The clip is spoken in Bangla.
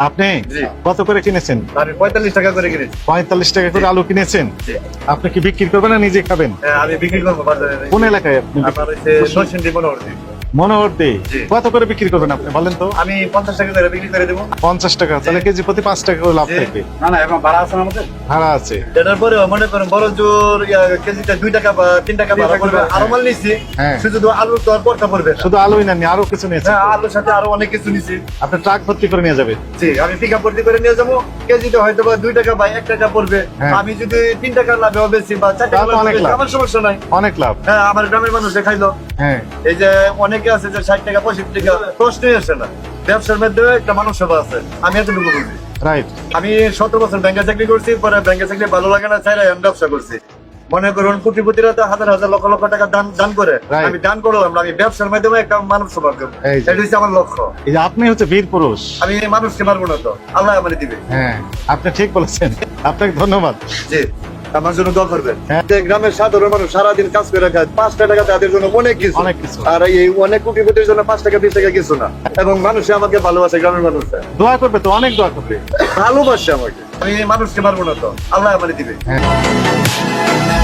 আপনি কত করে কিনেছেন? আমি পঁয়তাল্লিশ টাকা করে কিনেছি। পঁয়তাল্লিশ টাকা করে আলু কিনেছেন? আপনি কি বিক্রি করবেন না নিজে খাবেন? হ্যাঁ, আমি বিক্রি করব কোন এলাকায় আপনি কত করে বিক্রি করবেন আপনি বলেন তো? আমি পঞ্চাশ টাকা করে বিক্রি করে দেবো। পঞ্চাশ টাকা তাহলে কেজি প্রতি পাঁচ টাকা করে লাভ থাকবে। না না এখন ভাড়া আছে না আমাদের? ভাড়া আছে। এটার পরে মনে করেন বড় জোর দুই টাকা বা তিন টাকা ভাড়া পড়বে। আরও মাল নিছি হ্যাঁ। শুধু আলু তো আর পড়তে পড়বে না। শুধু আলুই নেননি আরও কিছু নিয়েছেন হ্যাঁ আলুর সাথে আরও অনেক কিছু নিছি। আপনি ট্রাক ভর্তি করে নিয়ে যাবে। জি আমি পিক আপ ভর্তি করে নিয়ে যাব। কেজিতে হয়তো বা দুই টাকা বা এক টাকা পড়বে। হ্যাঁ। আমি যদি তিন টাকা লাভে বেশি বা চার টাকা অনেক লাভ। আমার সমস্যা নাই। অনেক লাভ। হ্যাঁ আমার গ্রামের মানুষ খাইলো হ্যাঁ। এই যে অনেকে আছে যে ষাট টাকা পঁয়ষট্টি টাকা প্রশ্নই আসে না। ব্যবসার মধ্যে একটা মানুষ সেবা আছে। আমি এতটুকু বুঝি। রাইট আমি সতেরো বছর ব্যাংকে চাকরি করছি পরে ব্যাংকে চাকরি ভালো লাগে না চাইলে আমি ব্যবসা করছি। মনে করুন কোটিপতিরা তো হাজার হাজার লক্ষ লক্ষ টাকা দান দান করে। আমি দান করলাম আমি ব্যবসার মাধ্যমে একটা মানব সেবা করব। এটা হচ্ছে আমার লক্ষ্য। এই যে আপনি হচ্ছে বীর পুরুষ। আমি মানুষকে মারবো না তো। আল্লাহ আমার দিবে। হ্যাঁ আপনি ঠিক বলেছেন। আপনাকে ধন্যবাদ। জি। আমার জন্য দোয়া করবেন। হ্যাঁ। গ্রামের সাধারণ মানুষ সারাদিন কাজ করে খায় পাঁচটা টাকা তাদের জন্য অনেক কিছু। অনেক কিছু। আর এই অনেক কোটিপতির জন্য পাঁচ টাকা বিশ টাকা কিছু না। এবং মানুষে আমাকে ভালোবাসে গ্রামের মানুষ। দোয়া করবে তো অনেক দোয়া করবে। ভালোবাসে আমাকে। আমি মানুষকে মারবো না তো। আল্লাহ আমার দিবে। হ্যাঁ।